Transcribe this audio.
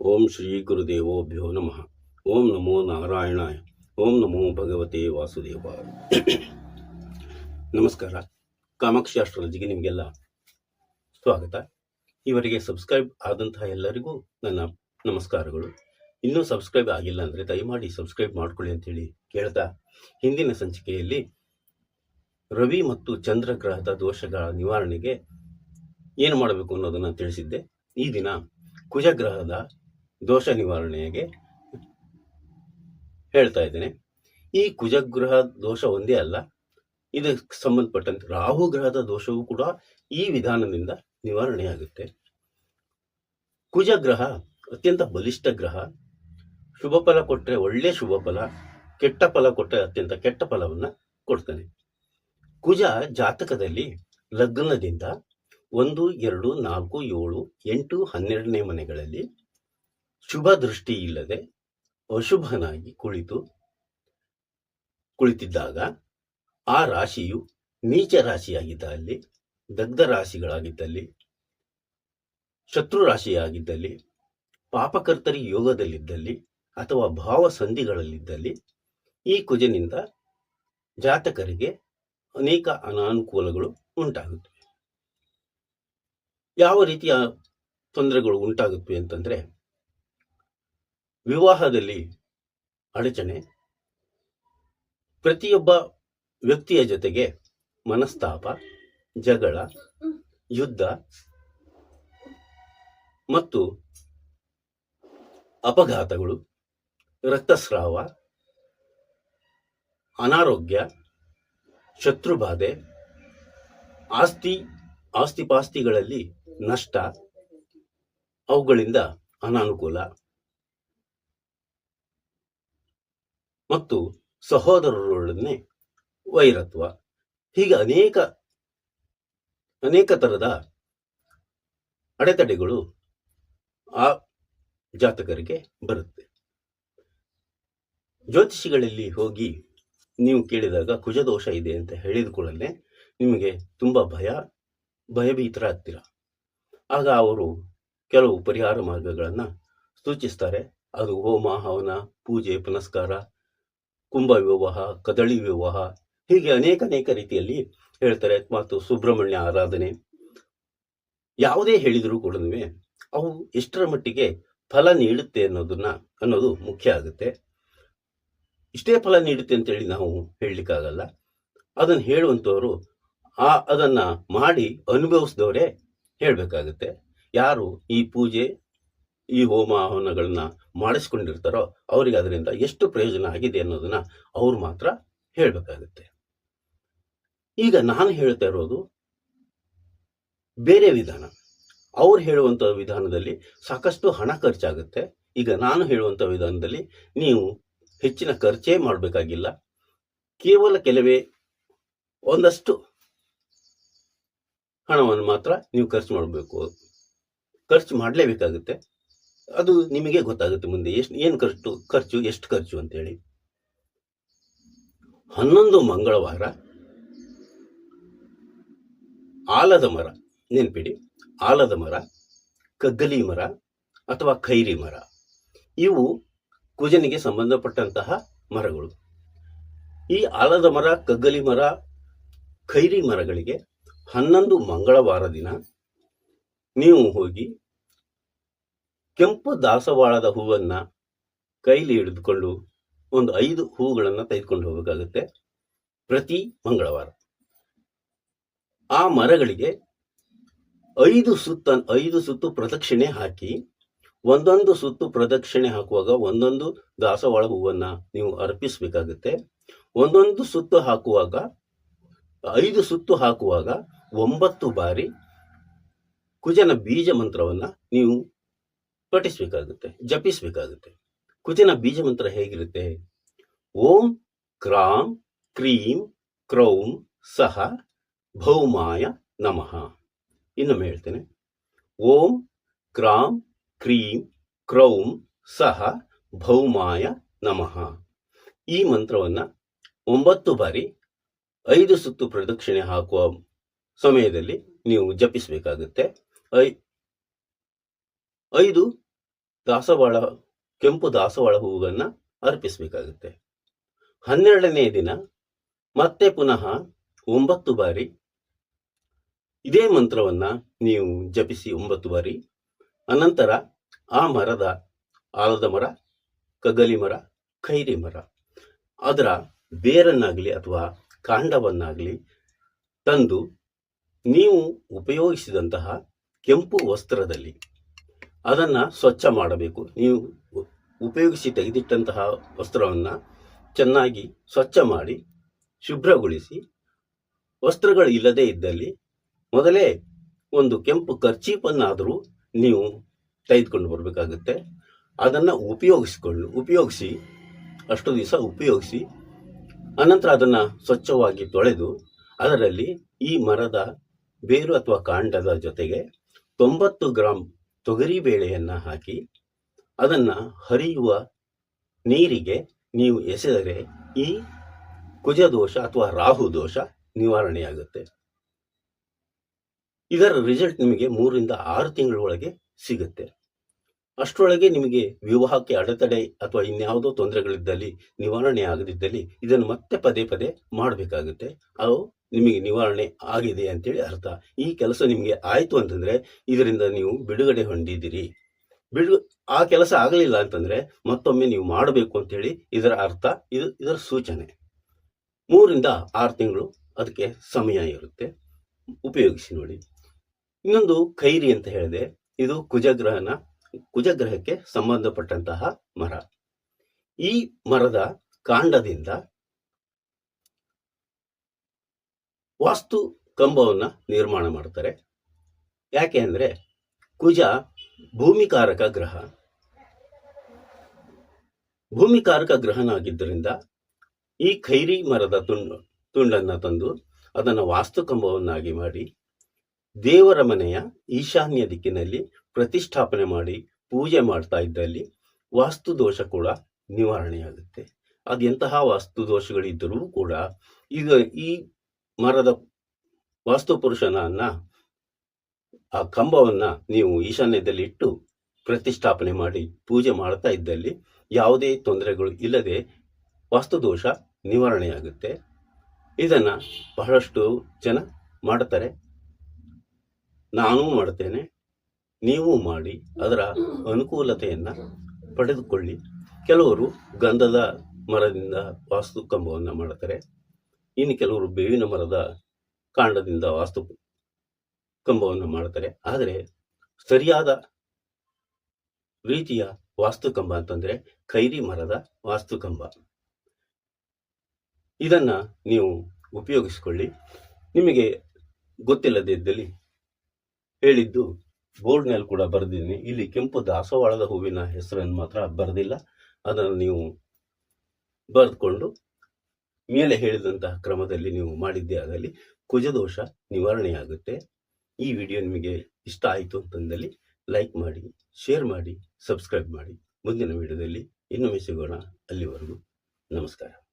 ಓಂ ಶ್ರೀ ಗುರುದೇವೋಭ್ಯೋ ನಮಃ. ಓಂ ನಮೋ ನಾರಾಯಣಾಯ. ಓಂ ನಮೋ ಭಗವತೆ ವಾಸುದೇವ ನಮಸ್ಕಾರ. ಕಾಮಾಕ್ಷಿ ಅಸ್ಟ್ರಾಲಜಿಗೆ ನಿಮಗೆಲ್ಲ ಸ್ವಾಗತ. ಇವರಿಗೆ ಸಬ್ಸ್ಕ್ರೈಬ್ ಆದಂತಹ ಎಲ್ಲರಿಗೂ ನನ್ನ ನಮಸ್ಕಾರಗಳು. ಇನ್ನೂ ಸಬ್ಸ್ಕ್ರೈಬ್ ಆಗಿಲ್ಲ ಅಂದರೆ ದಯಮಾಡಿ ಸಬ್ಸ್ಕ್ರೈಬ್ ಮಾಡ್ಕೊಳ್ಳಿ ಅಂತೇಳಿ ಕೇಳ್ತಾ ಹಿಂದಿನ ಸಂಚಿಕೆಯಲ್ಲಿ ರವಿ ಮತ್ತು ಚಂದ್ರ ಗ್ರಹದ ದೋಷಗಳ ನಿವಾರಣೆಗೆ ಏನು ಮಾಡಬೇಕು ಅನ್ನೋದನ್ನು ತಿಳಿಸಿದ್ದೆ. ಈ ದಿನ ಕುಜಗ್ರಹದ ದೋಷ ನಿವಾರಣೆಗೆ ಹೇಳ್ತಾ ಇದ್ದೇನೆ. ಈ ಕುಜಗ್ರಹ ದೋಷ ಒಂದೇ ಅಲ್ಲ ಇದಕ್ಕೆ ಸಂಬಂಧಪಟ್ಟಂತೆ ರಾಹು ಗ್ರಹದ ದೋಷವೂ ಕೂಡ ಈ ವಿಧಾನದಿಂದ ನಿವಾರಣೆಯಾಗುತ್ತೆ. ಕುಜಗ್ರಹ ಅತ್ಯಂತ ಬಲಿಷ್ಠ ಗ್ರಹ. ಶುಭ ಫಲ ಕೊಟ್ಟರೆ ಒಳ್ಳೆ ಶುಭ ಫಲ, ಕೆಟ್ಟ ಫಲ ಕೊಟ್ಟರೆ ಅತ್ಯಂತ ಕೆಟ್ಟ ಫಲವನ್ನು ಕೊಡ್ತಾನೆ ಕುಜ ಜಾತಕದಲ್ಲಿ ಲಗ್ನದಿಂದ ಒಂದು, ಎರಡು, ನಾಲ್ಕು, ಏಳು, ಎಂಟು, ಹನ್ನೆರಡನೇ ಮನೆಗಳಲ್ಲಿ ಶುಭ ದೃಷ್ಟಿ ಇಲ್ಲದೆ ಅಶುಭನಾಗಿ ಕುಳಿತು ಕುಳಿತಿದ್ದಾಗ ಆ ರಾಶಿಯು ನೀಚ ರಾಶಿಯಾಗಿದ್ದಲ್ಲಿ, ದಗ್ಧ ರಾಶಿಗಳಾಗಿದ್ದಲ್ಲಿ, ಶತ್ರು ರಾಶಿಯಾಗಿದ್ದಲ್ಲಿ, ಪಾಪಕರ್ತರಿ ಯೋಗದಲ್ಲಿದ್ದಲ್ಲಿ ಅಥವಾ ಭಾವ ಸಂಧಿಗಳಲ್ಲಿದ್ದಲ್ಲಿ ಈ ಕುಜನಿಂದ ಜಾತಕರಿಗೆ ಅನೇಕ ಅನಾನುಕೂಲಗಳು ಉಂಟಾಗುತ್ತವೆ. ಯಾವ ರೀತಿಯ ತೊಂದರೆಗಳು ಉಂಟಾಗುತ್ತವೆ ಅಂತಂದ್ರೆ ವಿವಾಹದಲ್ಲಿ ಅಡಚಣೆ. ಪ್ರತಿಯೊಬ್ಬ ವ್ಯಕ್ತಿಯ ಜೊತೆಗೆ ಮನಸ್ತಾಪ, ಜಗಳ, ಯುದ್ಧ ಮತ್ತು ಅಪಘಾತಗಳು, ರಕ್ತಸ್ರಾವ, ಅನಾರೋಗ್ಯ, ಶತ್ರುಬಾಧೆ, ಆಸ್ತಿ, ಆಸ್ತಿಪಾಸ್ತಿಗಳಲ್ಲಿ ನಷ್ಟ, ಅವುಗಳಿಂದ ಅನಾನುಕೂಲ. ಮತ್ತು ಸಹೋದರರೊಡನೆ ವೈರತ್ವ. ಹೀಗೆ ಅನೇಕ ಅನೇಕ ತರದ ಅಡೆತಡೆಗಳು ಆ ಜಾತಕರಿಗೆ ಬರುತ್ತೆ. ಜ್ಯೋತಿಷಿಗಳಲ್ಲಿ ಹೋಗಿ ನೀವು ಕೇಳಿದಾಗ ಕುಜದೋಷ ಇದೆ ಅಂತ ಹೇಳಿದ ಕೂಡಲೇ ನಿಮಗೆ ತುಂಬ ಭಯ, ಭಯಭೀತರಾಗ್ತೀರ. ಆಗ ಅವರು ಕೆಲವು ಪರಿಹಾರ ಮಾರ್ಗಗಳನ್ನು ಸೂಚಿಸ್ತಾರೆ. ಅದು ಹೋಮ, ಹವನ, ಪೂಜೆ, ಪುನಸ್ಕಾರ ಕುಂಭ ವಿವಾಹ, ಕದಳಿ ವಿವಾಹ ಹೀಗೆ ಅನೇಕ ಅನೇಕ ರೀತಿಯಲ್ಲಿ ಹೇಳ್ತಾರೆ. ಮತ್ತು ಸುಬ್ರಹ್ಮಣ್ಯ ಆರಾಧನೆ ಯಾವುದೇ ಹೇಳಿದರೂ ಕೂಡ ಅವು ಎಷ್ಟರ ಮಟ್ಟಿಗೆ ಫಲ ನೀಡುತ್ತೆ ಅನ್ನೋದನ್ನ ಅನ್ನೋದು ಮುಖ್ಯ ಆಗುತ್ತೆ. ಇಷ್ಟೇ ಫಲ ನೀಡುತ್ತೆ ಅಂತೇಳಿ ನಾವು ಹೇಳಲಿಕ್ಕಾಗಲ್ಲ. ಅದನ್ನು ಹೇಳುವಂಥವರು ಆ, ಅದನ್ನು ಮಾಡಿ ಅನುಭವಿಸಿದವರೇ ಹೇಳಬೇಕಾಗುತ್ತೆ. ಯಾರು ಈ ಪೂಜೆ ಈ ಹೋಮ ಹವನಗಳನ್ನ ಮಾಡಿಸ್ಕೊಂಡಿರ್ತಾರೋ ಅವರಿಗೆ ಅದರಿಂದ ಎಷ್ಟು ಪ್ರಯೋಜನ ಆಗಿದೆ ಅನ್ನೋದನ್ನ ಅವ್ರು ಮಾತ್ರ ಹೇಳಬೇಕಾಗುತ್ತೆ. ಈಗ ನಾನು ಹೇಳ್ತಾ ಇರೋದು ಬೇರೆ ವಿಧಾನ. ಅವ್ರು ಹೇಳುವಂಥ ವಿಧಾನದಲ್ಲಿ ಸಾಕಷ್ಟು ಹಣ ಖರ್ಚಾಗುತ್ತೆ. ಈಗ ನಾನು ಹೇಳುವಂಥ ವಿಧಾನದಲ್ಲಿ ನೀವು ಹೆಚ್ಚಿನ ಖರ್ಚೇ ಮಾಡಬೇಕಾಗಿಲ್ಲ. ಕೇವಲ ಕೆಲವೇ ಒಂದಷ್ಟು ಹಣವನ್ನು ಮಾತ್ರ ನೀವು ಖರ್ಚು ಮಾಡಬೇಕು. ಖರ್ಚು ಮಾಡಲೇಬೇಕಾಗುತ್ತೆ. ಅದು ನಿಮಗೆ ಗೊತ್ತಾಗುತ್ತೆ ಮುಂದೆ. ಎಷ್ಟು, ಏನು ಖರ್ಚು ಖರ್ಚು, ಎಷ್ಟು ಖರ್ಚು ಅಂತೇಳಿ. ಹನ್ನೊಂದು ಮಂಗಳವಾರ ಆಲದ ಮರ, ನೆನ್ಪಿಡಿ. ಆಲದ ಮರ, ಕಗ್ಗಲಿ ಮರ ಅಥವಾ ಖೈರಿ ಮರ, ಇವು ಕುಜನಿಗೆ ಸಂಬಂಧಪಟ್ಟಂತಹ ಮರಗಳು. ಈ ಆಲದ ಮರ, ಕಗ್ಗಲಿ ಮರ, ಖೈರಿ ಮರಗಳಿಗೆ ಹನ್ನೊಂದು ಮಂಗಳವಾರ ದಿನ ನೀವು ಹೋಗಿ ಕೆಂಪು ದಾಸವಾಳದ ಹೂವನ್ನ ಕೈಲಿ ಹಿಡಿದುಕೊಂಡು ಒಂದು ಐದು ಹೂಗಳನ್ನು ತೆಗೆದುಕೊಂಡು ಹೋಗಬೇಕಾಗುತ್ತೆ ಪ್ರತಿ ಮಂಗಳವಾರ. ಆ ಮರಗಳಿಗೆ ಐದು ಸುತ್ತ, ಐದು ಸುತ್ತು ಪ್ರದಕ್ಷಿಣೆ ಹಾಕಿ ಒಂದೊಂದು ಸುತ್ತು ಪ್ರದಕ್ಷಿಣೆ ಹಾಕುವಾಗ ಒಂದೊಂದು ದಾಸವಾಳ ಹೂವನ್ನ ನೀವು ಅರ್ಪಿಸಬೇಕಾಗುತ್ತೆ. ಒಂದೊಂದು ಸುತ್ತು ಹಾಕುವಾಗ, ಐದು ಸುತ್ತು ಹಾಕುವಾಗ ಒಂಬತ್ತು ಬಾರಿ ಕುಜನ ಬೀಜ ಮಂತ್ರವನ್ನ ನೀವು ಪಠಿಸಬೇಕಾಗುತ್ತೆ ಜಪಿಸಬೇಕಾಗುತ್ತೆ. ಕುತಿನ ಬೀಜ ಮಂತ್ರ ಹೇಗಿರುತ್ತೆ? ಓಂ ಕ್ರಾಂ ಕ್ರೀಂ ಕ್ರೌಂ ಸಹ ಭೌಮಾಯ ನಮಃ. ಇನ್ನೊಮ್ಮೆ ಹೇಳ್ತೇನೆ. ಓಂ ಕ್ರಾಂ ಕ್ರೀಂ ಕ್ರೌಂ ಸಹ ಭೌಮಾಯ ನಮಃ. ಈ ಮಂತ್ರವನ್ನ ಒಂಬತ್ತು ಬಾರಿ ಐದು ಸುತ್ತು ಪ್ರದಕ್ಷಿಣೆ ಹಾಕುವ ಸಮಯದಲ್ಲಿ ನೀವು ಜಪಿಸಬೇಕಾಗುತ್ತೆ. ಐ, ಐದು ದಾಸವಾಳ, ಕೆಂಪು ದಾಸವಾಳ ಹೂವನ್ನು ಅರ್ಪಿಸಬೇಕಾಗುತ್ತೆ. ಹನ್ನೆರಡನೇ ದಿನ, ಮತ್ತೆ ಪುನಃ ಒಂಬತ್ತು ಬಾರಿ ಇದೇ ಮಂತ್ರವನ್ನ ನೀವು ಜಪಿಸಿ ಒಂಬತ್ತು ಬಾರಿ. ಅನಂತರ ಆ ಮರದ ಆಲದ ಮರ, ಕಗಲಿ ಮರ, ಖೈರಿ ಮರ. ಅದರ ಬೇರನ್ನಾಗಲಿ ಅಥವಾ ಕಾಂಡವನ್ನಾಗಲಿ ತಂದು ನೀವು ಉಪಯೋಗಿಸಿದಂತಹ ಕೆಂಪು ವಸ್ತ್ರದಲ್ಲಿ ಅದನ್ನು ಸ್ವಚ್ಛ ಮಾಡಬೇಕು. ನೀವು ಉಪಯೋಗಿಸಿ ತೆಗೆದಿಟ್ಟಂತಹ ವಸ್ತ್ರವನ್ನು ಚೆನ್ನಾಗಿ ಸ್ವಚ್ಛ ಮಾಡಿ, ಶುಭ್ರಗೊಳಿಸಿ, ವಸ್ತ್ರಗಳು ಇಲ್ಲದೇ ಇದ್ದಲ್ಲಿ ಮೊದಲೇ ಒಂದು ಕೆಂಪು ಕರ್ಚೀಪನ್ನಾದರೂ ನೀವು ತೆಗೆದುಕೊಂಡು ಬರಬೇಕಾಗುತ್ತೆ. ಅದನ್ನು ಉಪಯೋಗಿಸಿಕೊಂಡು ಉಪಯೋಗಿಸಿ, ಅಷ್ಟು ದಿವಸ ಉಪಯೋಗಿಸಿ, ಅನಂತರ ಅದನ್ನು ಸ್ವಚ್ಛವಾಗಿ ತೊಳೆದು ಅದರಲ್ಲಿ ಈ ಮರದ ಬೇರು ಅಥವಾ ಕಾಂಡದ ಜೊತೆಗೆ ತೊಂಬತ್ತು ಗ್ರಾಂ ತೊಗರಿ ಬೇಳೆಯನ್ನು ಹಾಕಿ ಅದನ್ನು ಹರಿಯುವ ನೀರಿಗೆ ನೀವು ಎಸೆದರೆ ಈ ಕುಜದೋಷ ಅಥವಾ ರಾಹು ದೋಷ ನಿವಾರಣೆಯಾಗುತ್ತೆ. ಇದರ ರಿಸಲ್ಟ್ ನಿಮಗೆ ಮೂರರಿಂದ ಆರು ತಿಂಗಳೊಳಗೆ ಸಿಗುತ್ತೆ. ಅಷ್ಟರೊಳಗೆ ನಿಮಗೆ ವಿವಾಹಕ್ಕೆ ಅಡೆತಡೆ ಅಥವಾ ಇನ್ಯಾವುದೋ ತೊಂದರೆಗಳಿದ್ದಲ್ಲಿ ನಿವಾರಣೆ ಆಗದಿದ್ದಲ್ಲಿ ಇದನ್ನು ಮತ್ತೆ ಪದೇ ಪದೇ ಮಾಡಬೇಕಾಗುತ್ತೆ. ಅವು ನಿಮಗೆ ನಿವಾರಣೆ ಆಗಿದೆ ಅಂತೇಳಿ ಅರ್ಥ. ಈ ಕೆಲಸ ನಿಮಗೆ ಆಯಿತು ಅಂತಂದರೆ ಇದರಿಂದ ನೀವು ಬಿಡುಗಡೆ ಹೊಂದಿದ್ದೀರಿ. ಬಿಡು, ಆ ಕೆಲಸ ಆಗಲಿಲ್ಲ ಅಂತಂದರೆ ಮತ್ತೊಮ್ಮೆ ನೀವು ಮಾಡಬೇಕು ಅಂತೇಳಿ ಇದರ ಅರ್ಥ, ಇದು ಇದರ ಸೂಚನೆ. ಮೂರಿಂದ ಆರು ತಿಂಗಳು ಅದಕ್ಕೆ ಸಮಯ ಇರುತ್ತೆ. ಉಪಯೋಗಿಸಿ ನೋಡಿ. ಇನ್ನೊಂದು ಖೈರಿ ಅಂತ ಹೇಳಿದೆ. ಇದು ಕುಜಗ್ರಹನ ಕುಜಗ್ರಹಕ್ಕೆ ಸಂಬಂಧಪಟ್ಟಂತಹ ಮರ. ಈ ಮರದ ಕಾಂಡದಿಂದ ವಾಸ್ತು ಕಂಬವನ್ನ ನಿರ್ಮಾಣ ಮಾಡ್ತಾರೆ. ಯಾಕೆ ಅಂದ್ರೆ ಕುಜ ಭೂಮಿಕಾರಕ ಗ್ರಹ. ಭೂಮಿಕಾರಕ ಗ್ರಹನಾಗಿದ್ದರಿಂದ ಈ ಖೈರಿ ಮರದ ತುಂಡು, ತುಂಡನ್ನ ತಂದು ಅದನ್ನು ವಾಸ್ತು ಕಂಬವನ್ನಾಗಿ ಮಾಡಿ ದೇವರ ಮನೆಯ ಈಶಾನ್ಯ ದಿಕ್ಕಿನಲ್ಲಿ ಪ್ರತಿಷ್ಠಾಪನೆ ಮಾಡಿ ಪೂಜೆ ಮಾಡ್ತಾ ಇದ್ದಲ್ಲಿ ವಾಸ್ತು ದೋಷ ಕೂಡ ನಿವಾರಣೆಯಾಗುತ್ತೆ ಅದೆಂತಹ ವಾಸ್ತು ದೋಷಗಳಿದ್ದರೂ ಕೂಡ ಈಗ ಈ ಮರದ ವಾಸ್ತು ಪುರುಷನನ್ನ ಆ ಕಂಬವನ್ನ ನೀವು ಈಶಾನ್ಯದಲ್ಲಿ ಇಟ್ಟು ಪ್ರತಿಷ್ಠಾಪನೆ ಮಾಡಿ ಪೂಜೆ ಮಾಡ್ತಾ ಇದ್ದಲ್ಲಿ ಯಾವುದೇ ತೊಂದರೆಗಳು ಇಲ್ಲದೆ ವಾಸ್ತು ದೋಷ ನಿವಾರಣೆಯಾಗುತ್ತೆ ಇದನ್ನ ಬಹಳಷ್ಟು ಜನ ಮಾಡ್ತಾರೆ. ನಾನೂ ಮಾಡ್ತೇನೆ. ನೀವು ಮಾಡಿ ಅದರ ಅನುಕೂಲತೆಯನ್ನು ಪಡೆದುಕೊಳ್ಳಿ. ಕೆಲವರು ಗಂಧದ ಮರದಿಂದ ವಾಸ್ತು ಕಂಬವನ್ನು ಮಾಡ್ತಾರೆ. ಇನ್ನು ಕೆಲವರು ಬೇವಿನ ಮರದ ಕಾಂಡದಿಂದ ವಾಸ್ತು ಕಂಬವನ್ನು ಮಾಡ್ತಾರೆ. ಆದರೆ ಸರಿಯಾದ ರೀತಿಯ ವಾಸ್ತುಕಂಬ ಅಂತಂದ್ರೆ ಖೈರಿ ಮರದ ವಾಸ್ತುಕಂಬ. ಇದನ್ನ ನೀವು ಉಪಯೋಗಿಸಿಕೊಳ್ಳಿ. ನಿಮಗೆ ಗೊತ್ತಿಲ್ಲದಿದ್ದಲ್ಲಿ ಹೇಳಿದ್ದು ಬೋರ್ಡ್ನಲ್ಲಿ ಕೂಡ ಬರೆದಿದ್ದೀನಿ. ಇಲ್ಲಿ ಕೆಂಪು ದಾಸವಾಳದ ಹೂವಿನ ಹೆಸರನ್ನು ಮಾತ್ರ ಬರೆದಿಲ್ಲ. ಅದನ್ನು ನೀವು ಬರೆದುಕೊಂಡು ಮೇಲೆ ಹೇಳಿದಂತಹ ಕ್ರಮದಲ್ಲಿ ನೀವು ಮಾಡಿದ್ದೇ ಆಗಲಿ, ಕುಜದೋಷ ನಿವಾರಣೆಯಾಗುತ್ತೆ. ಈ ವಿಡಿಯೋ ನಿಮಗೆ ಇಷ್ಟ ಆಯಿತು ಅಂತಂದಲ್ಲಿ ಲೈಕ್ ಮಾಡಿ, ಶೇರ್ ಮಾಡಿ, ಸಬ್ಸ್ಕ್ರೈಬ್ ಮಾಡಿ. ಮುಂದಿನ ವಿಡಿಯೋದಲ್ಲಿ ಇನ್ನೊಮ್ಮೆ ಸಿಗೋಣ. ಅಲ್ಲಿವರೆಗೂ ನಮಸ್ಕಾರ.